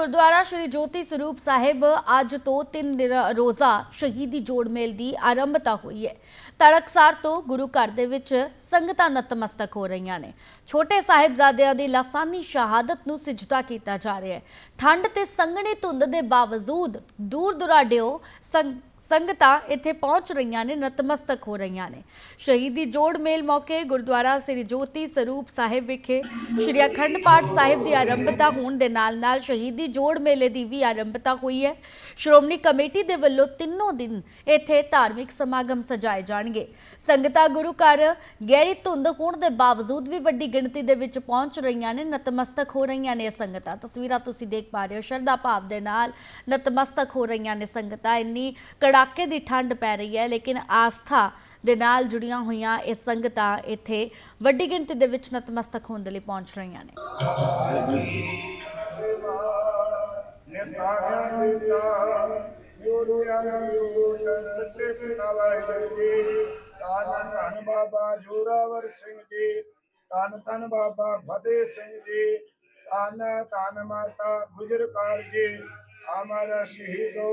ਗੁਰਦੁਆਰਾ ਸ਼੍ਰੀ ਜੋਤੀ ਸਰੂਪ ਸਾਹਿਬ ਅੱਜ ਤੋਂ 3 ਦਿਨ ਰੋਜ਼ਾ ਸ਼ਹੀਦੀ ਜੋੜ ਮੇਲ ਦੀ ਆਰੰਭਤਾ ਹੋਈ ਹੈ। ਤੜਕਸਾਰ ਤੋਂ ਗੁਰੂ ਘਰ ਦੇ ਵਿੱਚ ਸੰਗਤਾਂ ਨਤਮਸਤਕ ਹੋ ਰਹੀਆਂ ਨੇ। ਛੋਟੇ ਸਾਹਿਬਜ਼ਾਦਿਆਂ ਦੀ ਲਾਸਾਨੀ ਸ਼ਹਾਦਤ ਨੂੰ ਸਿਜਦਾ ਕੀਤਾ ਜਾ ਰਿਹਾ ਹੈ। ਠੰਡ ਤੇ ਸੰਘਣੀ ਧੁੰਦ ਦੇ ਬਾਵਜੂਦ ਦੂਰ ਦੁਰਾਡਿਓ ਸੰਗ ਸੰਗਤਾਂ ਇੱਥੇ ਪਹੁੰਚ ਰਹੀਆਂ ਨੇ, ਨਤਮਸਤਕ ਹੋ ਰਹੀਆਂ ਨੇ। ਸ਼ਹੀਦੀ ਜੋੜ ਮੇਲ ਮੌਕੇ ਗੁਰਦੁਆਰਾ ਸ੍ਰੀ ਜੋਤੀ ਸਰੂਪ ਸਾਹਿਬ ਵਿਖੇ ਸ਼੍ਰੀ ਅਖੰਡ ਪਾਠ ਸਾਹਿਬ ਦੀ ਆਰੰਭਤਾ ਹੋਣ ਦੇ ਨਾਲ-ਨਾਲ ਸ਼ਹੀਦੀ ਜੋੜ ਮੇਲੇ ਦੀ ਵੀ ਆਰੰਭਤਾ ਹੋਈ ਹੈ। ਸ਼੍ਰੋਮਣੀ ਕਮੇਟੀ ਦੇ ਵੱਲੋਂ ਤਿੰਨੋਂ ਦਿਨ ਇੱਥੇ ਧਾਰਮਿਕ ਸਮਾਗਮ ਸਜਾਏ ਜਾਣਗੇ। ਸੰਗਤਾਂ ਗੁਰੂ ਘਰ ਗਹਿਰੀ ਧੁੰਦ ਹੋਣ ਦੇ ਬਾਵਜੂਦ ਵੀ ਵੱਡੀ ਗਿਣਤੀ ਦੇ ਵਿੱਚ ਪਹੁੰਚ ਰਹੀਆਂ ਨੇ, ਨਤਮਸਤਕ ਹੋ ਰਹੀਆਂ ਨੇ ਸੰਗਤਾਂ। ਤਸਵੀਰਾਂ ਤੁਸੀਂ ਦੇਖ ਪਾ ਰਹੇ ਹੋ, ਸ਼ਰਧਾ ਭਾਵ ਦੇ ਨਾਲ ਨਤਮਸਤਕ ਹੋ ਰਹੀਆਂ ਨੇ ਸੰਗਤਾਂ। ਇੰਨੀ ਕੜਾ ਕੜਾਕੇ ਦੀ ਠੰਡ ਪੈ ਰਹੀ ਹੈ, ਲੇਕਿਨ ਆਸਥਾ ਦੇ ਨਾਲ ਜੁੜੀਆਂ ਹੋਈਆਂ ਇਹ ਸੰਗਤਾਂ ਇੱਥੇ ਵੱਡੀ ਗਿਣਤੀ ਦੇ ਵਿੱਚ ਨਤਮਸਤਕ ਹੋਣ ਦੇ ਲਈ ਪਹੁੰਚ ਰਹੀਆਂ ਨੇ। ਨਿਤਾਣਿਆਂ ਦੇ ਸੱਚੇ ਪਿਤਾ ਵਾਹਿਗੁਰੂ ਜੀ ਧੰਨ ਧੰਨ ਬਾਬਾ ਜੋਰਾਵਰ ਸਿੰਘ ਜੀ, ਧੰਨ ਧੰਨ ਬਾਬਾ ਫਤਿਹ ਸਿੰਘ ਜੀ, ਧੰਨ ਧੰਨ ਮਾਤਾ ਗੁਜਰ ਕੌਰ ਜੀ, ਅਮਰ ਸ਼ਹੀਦੋ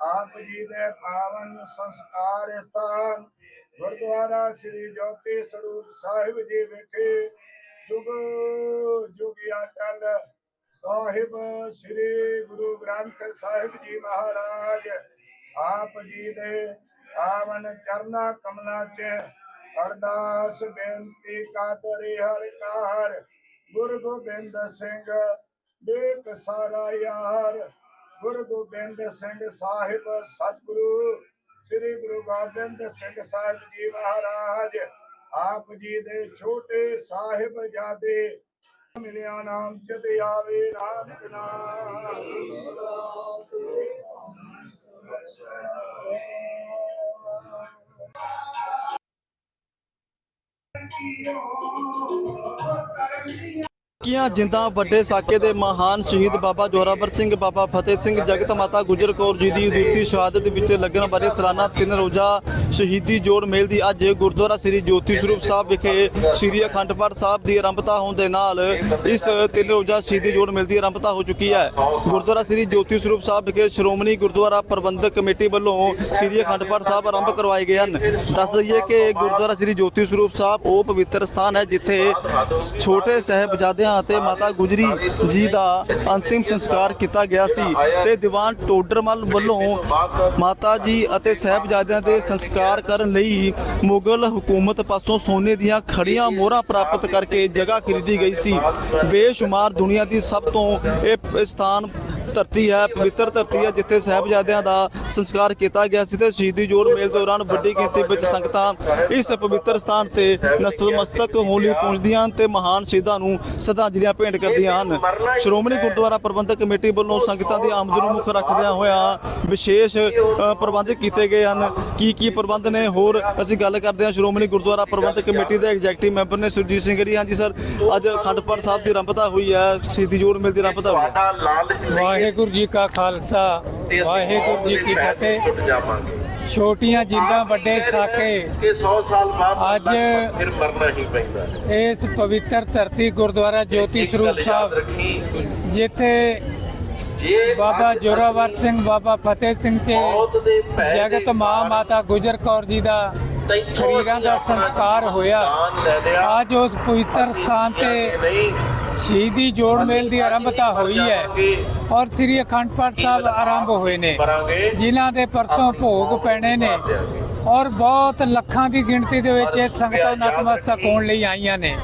ਆਪ ਜੀ ਦੇ ਪਾਵਨ ਸੰਸਕਾਰ ਸਥਾਨ ਗੁਰਦੁਆਰਾ ਸ੍ਰੀ ਜੋਤੀ ਸਰੂਪ ਸਾਹਿਬ ਜੀ ਵਿਖੇ ਜੁਗ ਜੁਗ ਅਟਲ ਸਾਹਿਬ ਸ੍ਰੀ ਗੁਰੂ ਗ੍ਰੰਥ ਸਾਹਿਬ ਜੀ ਮਹਾਰਾਜ ਆਪ ਜੀ ਦੇ ਆਵਨ ਚਰਨਾ ਕਮਲਾਂ 'ਚ ਅਰਦਾਸ ਬੇਨਤੀ ਕਾਤਰੀ ਹਰਿ ਕਾਰ ਗੁਰੂ ਗੋਬਿੰਦ ਸਿੰਘ ਬੇਕਸਾਰਾ ਯਾਰ ਗੁਰੂ ਗੋਬਿੰਦ ਸਿੰਘ ਸਾਹਿਬ, ਸਤਿਗੁਰੂ ਸ੍ਰੀ ਗੁਰੂ ਗੋਬਿੰਦ ਸਿੰਘ ਸਾਹਿਬ ਜੀ ਮਹਾਰਾਜ, ਆਪ ਜੀ ਦੇ ਛੋਟੇ ਸਾਹਿਬਜ਼ਾਦੇ ਮਿਲਿਆ ਨਾਮ ਚਿਤ ਆਵੇ ਨਾਨਕ ਨਾਮ। ਕੀਆਂ ਜਿੰਦਾਂ ਵੱਡੇ ਸਾਕੇ ਦੇ ਮਹਾਨ ਸ਼ਹੀਦ ਬਾਬਾ ਜੋਰਾਵਰ ਸਿੰਘ, ਬਾਬਾ ਫਤਿਹ ਸਿੰਘ, ਜਗਤ ਮਾਤਾ ਗੁਜਰ ਕੌਰ ਜੀ ਦੀ ਦੂਤੀ ਸ਼ਹਾਦਤ ਵਿੱਚ ਲੱਗਣ ਵਾਲੇ ਸਾਲਾਨਾ ਤਿੰਨ ਰੋਜ਼ਾ ਸ਼ਹੀਦੀ ਜੋੜ ਮੇਲ ਦੀ ਅੱਜ ਗੁਰਦੁਆਰਾ ਸ੍ਰੀ ਜੋਤੀ ਸਰੂਪ ਸਾਹਿਬ ਵਿਖੇ ਸ੍ਰੀ ਅਖੰਡ ਪਾਠ ਸਾਹਿਬ ਦੀ ਆਰੰਭਤਾ ਹੋਣ ਦੇ ਨਾਲ ਇਸ ਤਿੰਨ ਰੋਜ਼ਾ ਸ਼ਹੀਦੀ ਜੋੜ ਮੇਲ ਦੀ ਆਰੰਭਤਾ ਹੋ ਚੁੱਕੀ ਹੈ। ਗੁਰਦੁਆਰਾ ਸ੍ਰੀ ਜੋਤੀ ਸਰੂਪ ਸਾਹਿਬ ਵਿਖੇ ਸ਼੍ਰੋਮਣੀ ਗੁਰਦੁਆਰਾ ਪ੍ਰਬੰਧਕ ਕਮੇਟੀ ਵੱਲੋਂ ਸ੍ਰੀ ਅਖੰਡ ਪਾਠ ਸਾਹਿਬ ਆਰੰਭ ਕਰਵਾਏ ਗਏ ਹਨ। ਦੱਸ ਦਈਏ ਕਿ ਗੁਰਦੁਆਰਾ ਸ੍ਰੀ ਜੋਤੀ ਸਰੂਪ ਸਾਹਿਬ ਉਹ ਪਵਿੱਤਰ ਸਥਾਨ ਹੈ ਜਿੱਥੇ ਛੋਟੇ ਸਾਹਿਬਜ਼ਾਦਿਆਂ ਅਤੇ ਮਾਤਾ ਗੁਜਰੀ ਜੀ ਦਾ ਅੰਤਿਮ ਸੰਸਕਾਰ ਕੀਤਾ ਗਿਆ ਸੀ ਤੇ ਦੀਵਾਨ ਟੋਡਰਮਲ ਵੱਲੋਂ ਮਾਤਾ ਜੀ ਅਤੇ ਸਾਹਿਬਜ਼ਾਦਿਆਂ ਦੇ ਸੰਸਕਾਰ ਕਰਨ ਲਈ ਮੁਗਲ ਹਕੂਮਤ ਪਾਸੋਂ ਸੋਨੇ ਦੀਆਂ ਖੜੀਆਂ ਮੋਹਰਾਂ ਪ੍ਰਾਪਤ ਕਰਕੇ ਜਗ੍ਹਾ ਖਰੀਦੀ ਗਈ ਸੀ। ਬੇਸ਼ੁਮਾਰ ਦੁਨੀਆ ਦੀ ਸਭ ਤੋਂ ਇਹ ਸਥਾਨ ਧਰਤੀ ਹੈ, ਪਵਿੱਤਰ ਧਰਤੀ ਹੈ, ਜਿੱਥੇ ਸਾਹਿਬਜ਼ਾਦਿਆਂ ਦਾ ਸੰਸਕਾਰ ਕੀਤਾ ਗਿਆ ਸੀ ਤੇ ਸ਼ਹੀਦੀ ਜੋੜ ਮੇਲ ਦੌਰਾਨ ਵੱਡੀ ਗਿਣਤੀ ਵਿੱਚ ਸੰਗਤਾਂ ਇਸ ਪਵਿੱਤਰ ਸਥਾਨ ਤੇ ਨਤਮਸਤਕ ਹੋਣ ਲਈ ਪਹੁੰਚਦੀਆਂ ਹਨ ਤੇ ਮਹਾਨ ਸ਼ਹੀਦਾਂ ਨੂੰ ਸ਼ਰਧਾਂਜਲੀਆਂ ਭੇਂਟ ਕਰਦੀਆਂ ਹਨ। ਸ਼੍ਰੋਮਣੀ ਗੁਰਦੁਆਰਾ ਪ੍ਰਬੰਧਕ ਕਮੇਟੀ ਵੱਲੋਂ ਸੰਗਤਾਂ ਦੀ ਆਮਦ ਨੂੰ ਮੁੱਖ ਰੱਖਦਿਆਂ ਹੋਇਆ ਵਿਸ਼ੇਸ਼ ਪ੍ਰਬੰਧ ਕੀਤੇ ਗਏ ਹਨ। ਕੀ ਕੀ ਪ੍ਰਬੰਧ ਨੇ? ਹੋਰ ਅਸੀਂ ਗੱਲ ਕਰਦੇ ਹਾਂ ਸ਼੍ਰੋਮਣੀ ਗੁਰਦੁਆਰਾ ਪ੍ਰਬੰਧਕ ਕਮੇਟੀ ਦੇ ਐਗਜ਼ੈਕਟਿਵ ਮੈਂਬਰ ਨੇ ਸੁਰਜੀਤ ਸਿੰਘ ਜੀ। ਹਾਂਜੀ ਸਰ, ਅੱਜ ਅਖੰਡ ਪਾਠ ਸਾਹਿਬ ਦੀ ਰੰਭਤਾ ਹੋਈ ਹੈ, ਸ਼ਹੀਦੀ ਜੋੜ ਮੇਲ ਦੀ ਰੰਭਤਾ ਹੋਈ ਹੈ। ਵਾਹਿਗੁਰੂ ਜੀ ਕਾ ਖਾਲਸਾ ਵਾਹਿਗੁਰੂ ਜੀ ਕੀ ਫਤਿਹ। ਛੋਟੀਆਂ ਜਿੰਦਾਂ ਵੱਡੇ ਸਾਕੇ। ਕਿ 100 ਸਾਲ ਬਾਅਦ ਅੱਜ ਫਿਰ ਮਰਨਾ ਹੀ ਪੈਂਦਾ ਇਸ ਪਵਿੱਤਰ ਧਰਤੀ ਗੁਰਦੁਆਰਾ ਜੋਤੀ ਸਰੂਪ ਸਾਹਿਬ ਜਿੱਥੇ ਜੇ ਬਾਬਾ ਜੋਰਾਵਰ ਸਿੰਘ ਬਾਬਾ ਫਤਿਹ ਸਿੰਘ ਦੇ ਜਗਤ ਮਾਂ ਮਾਤਾ ਗੁਜਰ ਕੌਰ ਜੀ ਦਾ ਸਰੀਰਾਂ ਦਾ ਸੰਸਕਾਰ ਹੋਇਆ। ਅੱਜ ਉਸ ਪਵਿੱਤਰ ਸਥਾਨ ਤੇ ਸ਼ਹੀਦੀ ਜੋੜ ਮੇਲ ਦੀ ਆਰੰਭਤਾ ਹੋਈ ਹੈ ਔਰ ਸ੍ਰੀ ਅਖੰਡ ਪਾਠ ਸਾਹਿਬ ਆਰੰਭ ਹੋਏ ਨੇ। ਜਿਨ੍ਹਾਂ ਦੇ ਪਰਸੋਂ ਭੋਗ ਪੈਣੇ ਨੇ ਔਰ ਬਹੁਤ ਲੱਖਾਂ ਦੀ ਗਿਣਤੀ ਦੇ ਵਿੱਚ ਇਹ ਸੰਗਤਾਂ ਨਤਮਸਤਕ ਹੋਣ ਲਈ ਆਈਆਂ ਨੇ।